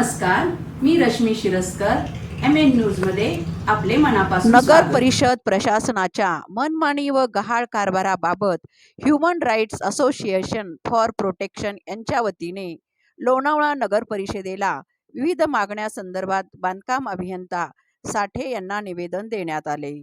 नमस्कार मी Rashmi Shiraskar M N न्यूजमध्ये आपले मनापासून नगर परिषद प्रशासनाच्या मनमानी व गहाळ कारभाराबाबत human rights association for protection यांच्या वतीने लोणावळा नगर परिषदेला विविध मागण्यासंदर्भात बांधकाम अभियंता साठे यांना निवेदन देण्यात आले.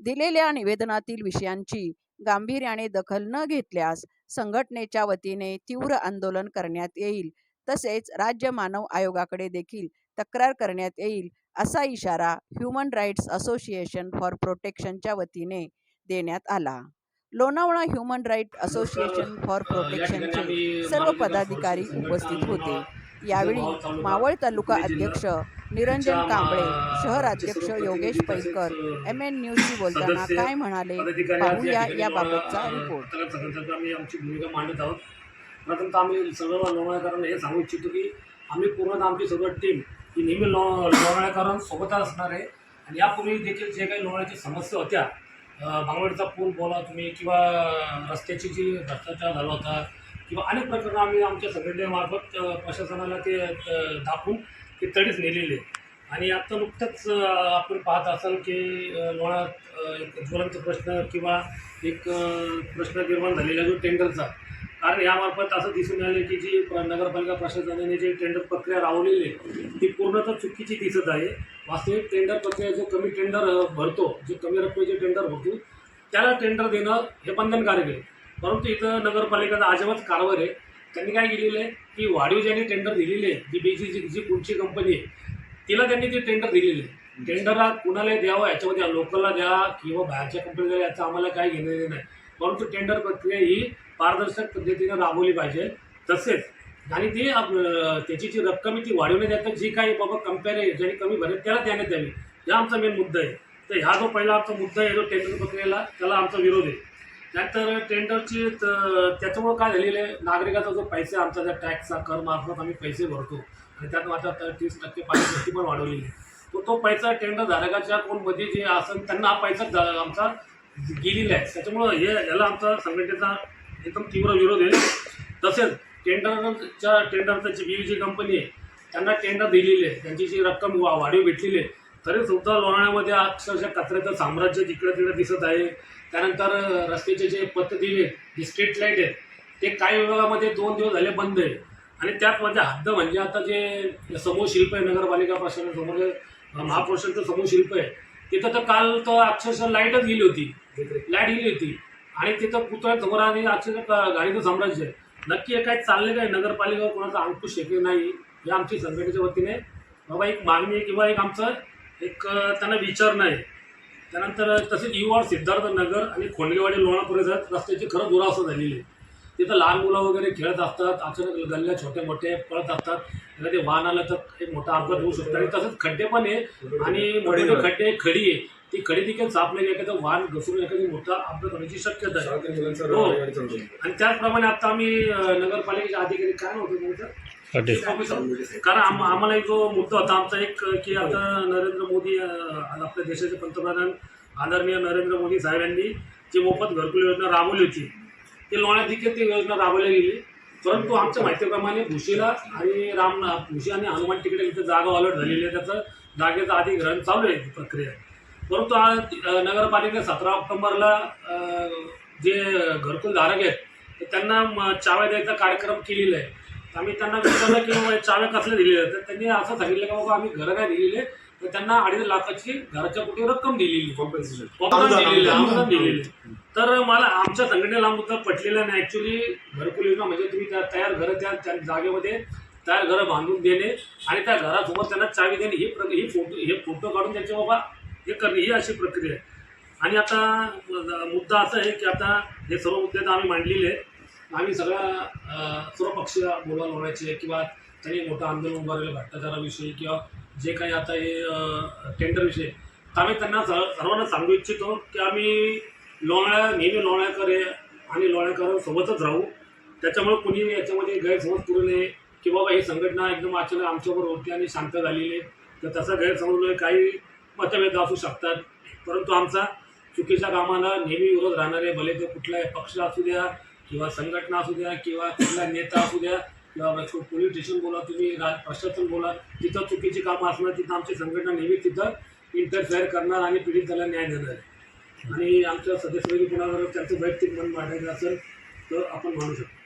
दिलेल्या निवेदनातील विषयांची गांभीर्याने दखल न घेतल्यास संघटनेच्या वतीने तीव्र आंदोलन करण्यात येईल तसेच राज्य मानव आयोगाकडे देखील तक्रार करण्यात येईल असा इशारा ह्युमन राईट्स असोसिएशन फॉर प्रोटेक्शनच्या वतीने देण्यात आला. Lonavala human right association for प्रोटेक्शनचे सर्व पदाधिकारी उपस्थित होते. यावेळी मावळ तालुका अध्यक्ष निरंजन कांबळे शहर अध्यक्ष योगेश पैकर एम एन न्यूजशी बोलताना काय म्हणाले पाहूया याबाबतचा रिपोर्ट आम्ही आमची भूमिका मांडत आहोत. प्रथमतः आम्ही सर्व लोणावळेकरांना हे सांगू इच्छितो की आम्ही पूर्ण आमची सर्व टीम ही नेहमी लो लोणावळेकरां सोबतच असणार आहे. आणि यापूर्वी देखील जे काही लोणावळ्याची समस्या होत्या अं, भांगवडचा पूल बोला तुम्ही किंवा रस्त्याची जी भ्रष्टाचार झाला होता किंवा अनेक प्रकरणं आम्ही आमच्या संघटनेमार्फत प्रशासनाला ते दाखवून ते तडीच नेलेले. आणि आत्ता नुकतंच आपण पाहत असाल की लोणात एक ज्वलंत प्रश्न किंवा एक प्रश्न निर्माण झालेला जो टेंडरचा. कारण यामार्फत असं दिसून आलं की जी प्र- नगरपालिका प्रशासनाने जी टेंडर प्रक्रिया राबवलेली आहे ती पूर्णतः चुकीची दिसत आहे. वास्तविक टेंडर प्रक्रिया जो कमी टेंडर भरतो जे कमी रकमेचे टेंडर भरतो त्याला टेंडर देणं हे बंधनकारक आहे. परंतु इथं नगरपालिकेचा अजिबात कारभार आहे. त्यांनी काय केलेलं आहे की वाढीव ज्यांनी टेंडर दिलेली आहे जी बीजी जी जी कुठची कंपनी आहे तिला त्यांनी ते टेंडर दिलेले आहे. टेंडरला कुणालाही द्यावं याच्यामध्ये लोकलला द्या किंवा बाहेरच्या कंपनीला द्या याचं आम्हाला काही घेणं देणं नाही. परंतु टेंडर प्रक्रिया ही पारदर्शक पद्धतीनं राबवली पाहिजे. तसेच आणि ती त्याची जी रक्कम आहे ती वाढवण्यात येतात जी काही बाबा कंपेअर आहे ज्याने कमी भरेल त्याला देण्यात यावी. हा आमचा मेन मुद्दा आहे. तर ह्या जो पहिला आमचा मुद्दा आहे जो टेंडर प्रक्रियेला त्याला आमचा विरोध आहे. त्यानंतर टेंडरची त्याच्यामुळं काय झालेलं आहे? नागरिकाचा जो पैसा आमचा त्या टॅक्सचा कर मार्फत आम्ही पैसे भरतो. आणि त्यात आता तीस टक्के पाच टक्के पण वाढवलेली आहे. तो तो पैसा टेंडर धारकाच्या कोणमध्ये जे असेल त्यांना हा पैसा आमचा गेलेला आहे. त्याच्यामुळं हे याला आमचा संघटनेचा एकदम तीव्र विरोध आहे. तसेच टेंडरच्या टेंडरचं जी बी जी कंपनी आहे त्यांना टेंडर दिलेली आहे. त्यांची जी रक्कम वा वाढीव भेटलेली आहे. तरी सुद्धा लोणावळ्यामध्ये अक्षरशः कचऱ्याचं साम्राज्य जिकडं तिकडं दिसत आहे. त्यानंतर रस्त्याचे जे पथ दिले जे स्ट्रीट लाइट आहेत ते काही विभागामध्ये दोन दिवस झाले बंद आहे. आणि त्यात म्हणजे हद्द म्हणजे आता जे समूह शिल्प आहे नगरपालिका प्रशासनासमोर महापुरुषांचं समूह शिल्प आहे तिथं तर काल तर अक्षरशः लाईटच गेली होती. लाइट गेली होती. आणि तिथं पुतळ्या समोर आणि अक्षरशः गाडीचं साम्राज्य आहे. नक्की काय चाललं काय? नगरपालिका कोणाचा अंकुश शक्य नाही हे आमची संघटनेच्या वतीने बाबा एक मागणी आहे किंवा एक आमचं एक त्यांना विचार नाही त्यानंतर तसेच युवा सिद्धार्थ नगर आणि खोंडगेवाडी लोणा परिसरात रस्त्याची खरं दुरावस्था झालेली आहे. तिथं लहान मुलं वगैरे खेळत असतात अचानक गल्ल्या छोटे मोठे पळत असतात. त्याला ते वाहन आलं तर एक मोठा अपघात होऊ शकतो. आणि तसंच खड्डे पण आहे आणि मोठे खड्डे खडी आहे. ती खडी देखील सापले की एखादं वाहन घसरून एखादी मोठा अपघात होण्याची शक्यता आहे. हो. आणि त्याचप्रमाणे आता आम्ही अं, नगरपालिकेचे अधिकारी काय होते कारण आम आम्हाला एक जो मुद्दा होता आमचा एक की आता नरेंद्र मोदी आपल्या देशाचे पंतप्रधान आदरणीय नरेंद्र मोदी साहेब यांनी जी मोफत घरकुल योजना राबवली होती ते लोण्यात देखील ते योजना राबवल्या गेली. परंतु आमच्या माहितीप्रमाणे भुशीला आणि राम भुशी आणि हनुमान तिकडे इथं जागा अलर्ट झालेली आहे. त्याचं जागेचं आधी ग्रहण चालू आहे प्रक्रिया. परंतु आज नगरपालिका सतरा ऑक्टोबरला जे घरकुल धारक आहेत तर त्यांना चाव्या द्यायचा कार्यक्रम केलेला आहे. तर आम्ही त्यांना विचारलं की बाबा चाव्या कसल्या दिलेल्या आहेत? तर त्यांनी असं सांगितलं की बाबा आम्ही घरं काय दिलेले तर त्यांना अडीच लाखाची घराच्या कुठे रक्कम दिलेली. अनुदान दिलेलं. तर मला आमच्या संघटनेला मुद्दा पटलेला नाही. ॲक्च्युली घरकुल योजना म्हणजे तुम्ही त्या तयार घरं त्या जागेमध्ये तयार घरं बांधून देणे आणि त्या घरासोबत त्यांना चावी देणे. ही प्र ही फोटो हे फोटो काढून त्यांचे बाबा हे करणे ही अशी प्रक्रिया आहे. आणि आता मुद्दा असा आहे की आता हे सर्व मुद्दे तर आम्ही मांडलेले आहेत. आम्ही सगळ्या सर्व पक्ष बोलवा होण्याचे किंवा त्यांनी मोठं आंदोलन उभारलेलं भ्रष्टाचाराविषयी किंवा जे काही आता हे टेंडरविषयी तर आम्ही त्यांना स- सर्वांना सांगू इच्छितो की आम्ही लोणाळ्या नेहमी लोणाळ्याकर आहे आणि लोणाळ्याकरांसोबतच राहू. त्याच्यामुळे कुणी याच्यामध्ये गैरसमज करू नये की बाबा ही संघटना एकदम अचानक आमच्याबरोबर होती आणि शांत झालेली आहे. तर तसा गैरसमज काही मतभेद असू शकतात. परंतु आमचा चुकीच्या कामाला नेहमी विरोध राहणारे भले ते कुठलाही पक्ष असू द्या किंवा संघटना असू द्या किंवा कुठला नेता असू द्या किंवा पोलीस स्टेशन बोला तुम्ही राज प्रशासन बोला जिथं चुकीची कामं असणार तिथं आमची संघटना नेहमी तिथं इंटरफेअर करणार आणि पीडित त्याला न्याय देणार आहे. आणि आमच्या सदस्यांनी कोणावर त्यांचं वैयक्तिक मन मांडायचं असेल तर आपण म्हणू शकतो.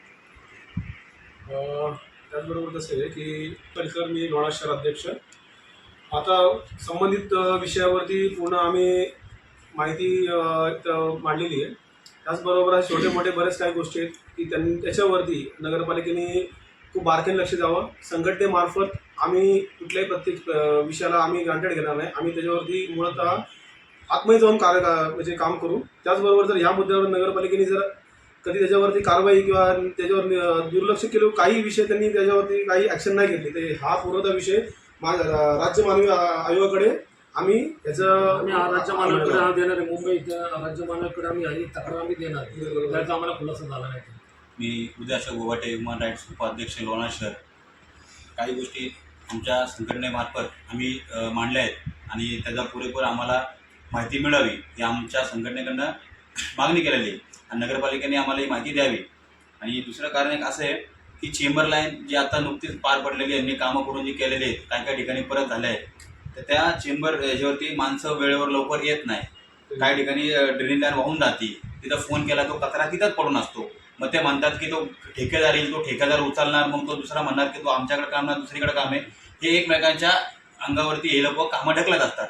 त्याचबरोबर कसं आहे की परिकर मी लोणा शहर अध्यक्ष. आता संबंधित विषयावरती पूर्ण आम्ही माहिती मांडलेली आहे. त्याचबरोबर छोटे मोठे बरेच काही गोष्टी आहेत की त्यां त्याच्यावरती नगरपालिकेने खूप बारकाईने लक्ष द्यावं. संघटनेमार्फत आम्ही कुठल्याही प्रत्येक विषयाला आम्ही ग्रांटेड घेणार नाही. आम्ही त्याच्यावरती मुळतः आत्मही जाऊन कार्य का- म्हणजे काम करू. त्याचबरोबर जर ह्या मुद्द्यावर नगरपालिकेने जर कधी त्याच्यावरती कारवाई किंवा त्याच्यावर दुर्लक्ष केलं काही विषय त्यांनी त्याच्यावरती काही ॲक्शन नाही घेतली. ते हा पूर्णतः विषय मा राज्य मानवी आयोगाकडे आम्ही याचं आम्ही हा राज्य मालकाकडे हा देणार आहे. मुंबई इथं राज्य मालकाकडे आम्ही तक्रार आम्ही देणार. त्याचा आम्हाला खुलासा झाला नाही. मी उद्याशा गोवाटे ह्युमन राईट्स उपाध्यक्ष लोणार शहर. काही गोष्टी आमच्या संघटनेमार्फत आम्ही मांडल्या आहेत आणि त्याचा पुरेपूर आम्हाला माहिती मिळावी ही आमच्या संघटनेकडनं मागणी केलेली आहे. आणि नगरपालिकेने आम्हाला ही माहिती द्यावी. आणि दुसरं कारण एक असं आहे की चेंबर लाईन जी आता नुकतीच पार पडलेली आहे यांनी कामं करून जी केलेली आहेत काही काही ठिकाणी परत झाले आहेत. तर त्या चेंबर याच्यावरती माणसं वेळेवर लवकर येत नाही. काही ठिकाणी ड्रेन लाईन वाहून जाते तिथं फोन केला तो कचरा तिथंच पडून असतो. मग ते म्हणतात की तो ठेकेदार येईल तो ठेकेदार उचलणार मग तो दुसरा म्हणणार की तो आमच्याकडे काम नाही दुसरीकडे काम आहे. हे एकमेकांच्या अंगावरती हे लोक कामं ढकलत असतात.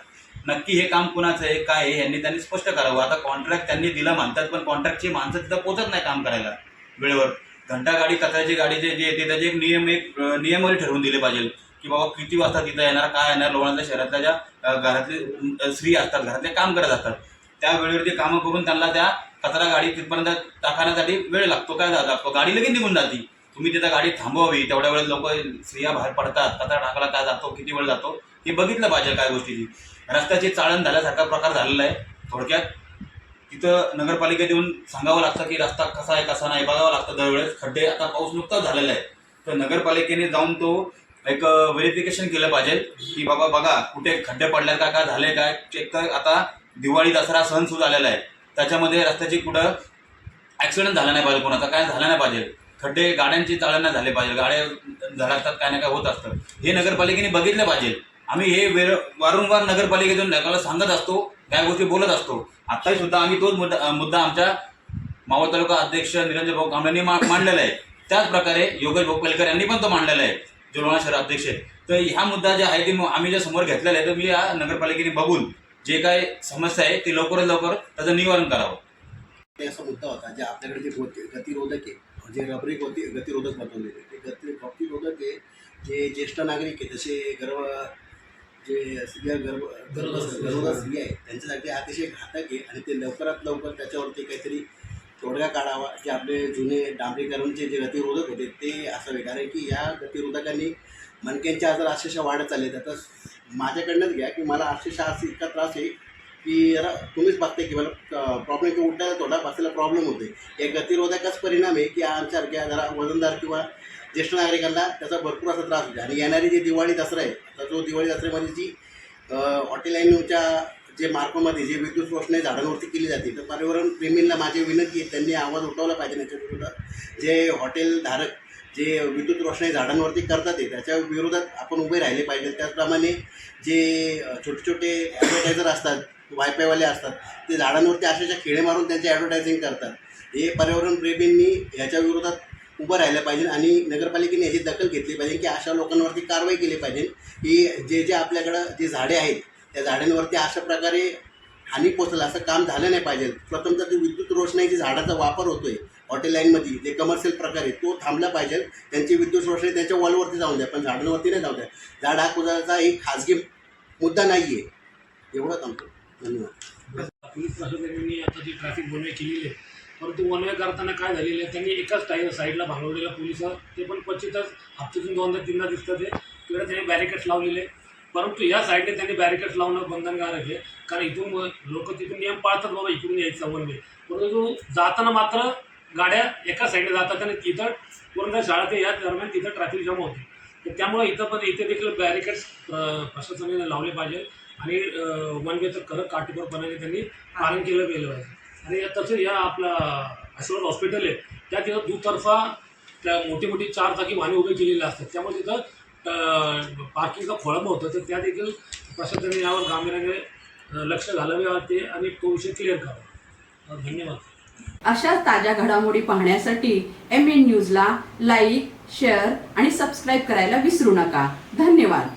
नक्की हे काम कुणाचं आहे काय आहे यांनी त्यांनी स्पष्ट करावं. आता कॉन्ट्रॅक्ट त्यांनी दिलं म्हणतात पण कॉन्ट्रॅक्टची माणसं तिथं पोचत नाही काम करायला वेळेवर. घंटा गाडी कचऱ्याची गाडी जे जे येते त्याचे एक नियम एक नियमही ठरवून दिले पाहिजे की बाबा किती वाजता तिथं येणार काय येणार लोणावळ्या शहरातल्या ज्या घरातले स्त्री असतात घरातले काम करत असतात. त्या वेळेवरती कामं करून त्यांना त्या कचरा गाडी तिथपर्यंत टाकण्यासाठी वेळ लागतो काय लागतो? गाडी लगेच निघून जाते. तुम्ही तिथं गाडी थांबवावी तेवढ्या वेळेस लोक स्त्रिया बाहेर पडतात कचरा टाकायला काय जातो किती वेळ जातो? हे बघितलं पाहिजे काय गोष्टीची. रस्त्याची चाळण झाल्यासारखा प्रकार झालेला आहे थोडक्यात. तिथं नगरपालिकेत येऊन सांगावं लागतं की रस्ता कसा आहे कसा नाही बघावं लागतं दरवेळेस. खड्डे आता पाऊस नुकताच झालेला आहे तर नगरपालिकेने जाऊन तो एक व्हेरिफिकेशन केलं पाहिजे की बाबा बघा कुठे खड्डे पडले का काय झाले काय? चेक तर आता दिवाळी दसरा सण सुरू झालेला आहे. त्याच्यामध्ये रस्त्याची कुठं ॲक्सिडेंट झाला नाही पाहिजे कोणाचा काय झालं नाही पाहिजे. खड्डे गाड्यांची चाळण नाही झाले पाहिजे. गाड्या धडकतात काय ना काय होत असतं. हे नगरपालिकेने बघितलं पाहिजे. आम्ही हे वेळ वारंवार नगरपालिकेतून नगराला सांगत असतो त्या गोष्टी बोलत असतो. आत्ताही सुद्धा आम्ही तोच मुद्दा मुद्दा आमच्या मावळ तालुका अध्यक्ष निरंजन भाऊ कांबळेंनी मा मांडलेला आहे. त्याच प्रकारे योगेश भाऊ पेलकर यांनी पण तो मांडलेला आहे जो लोणा शहर अध्यक्ष. आहे तर ह्या मुद्दा जे आहे ते मग आम्ही ज्या समोर घेतलेला आहे तर मी या नगरपालिकेने बघून जे काय समस्या आहे ती लवकरात लवकर त्याचं निवारण करावं. ते असा मुद्दा होता जे आपल्याकडे जे गति गतिरोधक आहे जे रबरी गती गतिरोधक बनवलेले ते गती गतिरोधक आहे जे ज्येष्ठ नागरिक आहे जसे गर्भ जे स्त्रिया गर्भ गर्भ गर्भवती स्त्री आहे त्यांच्यासाठी हा अतिशय घातक आहे आणि ते लवकरात लवकर त्याच्यावरती काहीतरी तोडगा काढावा जे आपले जुने डांबरीकरणचे जे गतिरोधक होते ते असावे. कारण की या गतिरोधकांनी मणक्यांचे आजार अक्षरशः वाढत चालले आता माझ्याकडनंच घ्या की मला अक्षरशः असं इतका त्रास आहे की जरा तुम्हीच बघताय की मला प्रॉब्लेम किंवा उठायला थोडा बसायला प्रॉब्लेम होते या गतिरोधकाच परिणाम आहे की आमच्यासारख्या जरा वजनदार किंवा ज्येष्ठ नागरिकांना त्याचा भरपूर असा त्रास होतो आणि येणारी जी दिवाळी दसरा आहे आता जो दिवाळी दसऱ्यामध्ये जी हॉटेल लाईनच्या जे मार्फमध्ये जे विद्युत रोषणाई झाडांवरती केली जाते तर पर्यावरण प्रेमींना माझी विनंती आहे त्यांनी आवाज उठवला पाहिजे याच्या जे हॉटेलधारक जे विद्युत रोषणाई झाडांवरती करतात आहे त्याच्या विरोधात आपण उभे राहिले पाहिजे. त्याचप्रमाणे जे छोटे छोटे ॲडव्हर्टायझर असतात वायफायवाले असतात ते झाडांवरती अशाच्या खेळे मारून त्यांचे ॲडव्हर्टायझिंग करतात. हे पर्यावरण प्रेमींनी ह्याच्या विरोधात उभं राहिलं पाहिजे आणि नगरपालिकेने याची दखल घेतली पाहिजे की अशा लोकांवरती कारवाई केली पाहिजे. की जे जे आपल्याकडं जे झाडे आहेत त्या झाडांवरती अशा प्रकारे हानी पोचलं असं काम झालं नाही पाहिजे. प्रथमतः ते विद्युत रोषणाईची झाडाचा वापर होतो आहे हॉटेल लाईनमध्ये जे कमर्शियल प्रकार आहे तो थांबला पाहिजे. त्यांची विद्युत रोषणाई त्यांच्या वॉलवरती जाऊन द्या पण झाडांवरती नाही जाऊ द्या. झाड हा कुजाचा एक खाजगी मुद्दा नाही आहे एवढं थांबतो धन्यवाद. पोलीस प्रशासनाने आता जी ट्रॅफिक बनवे केलेली आहे परंतु वन वे करताना काय झालेलं आहे त्यांनी एकाच टाईम साईडला भांगवलेलं पोलीस ते पण क्वचितच हप्त्यातून दोनदा तीनदा दिसतं ते तिकडे त्यांनी बॅरिकेड्स लावलेले परंतु या साईडने त्यांनी बॅरिकेड्स लावणं बंधनकारक आहे. कारण इथून लोक तिथून नियम पाळतात बाबा इकडून यायचं वन वे परंतु जाताना मात्र गाड्या एका साईडने जातात आणि तिथं पूर्ण शाळा ते या दरम्यान तिथं ट्रॅफिक जमा होते. त्यामुळे इथं पण इथे देखील बॅरिकेड्स प्रशासनाने लावले पाहिजे. आणि वनवेचं खरं काटेकोरपणाने त्यांनी पालन केलं गेलं पाहिजे. आणि तसं या आपला अशोक हॉस्पिटल आहे त्या तिथं दुतर्फा त्या मोठी मोठी चार चाकी वाहने उभे केलेली असतात. त्यामुळे तिथं पार्किंगचं खोळंब होतं. तर त्या देखील प्रशासनाने यावर गांभीर्याने लक्ष घालावे ते आणि तो विषय क्लिअर करावा धन्यवाद. अशा ताज्या घडामोडी पाहण्यासाठी एम एन न्यूजला लाईक शेअर आणि सबस्क्राईब करायला विसरू नका. धन्यवाद.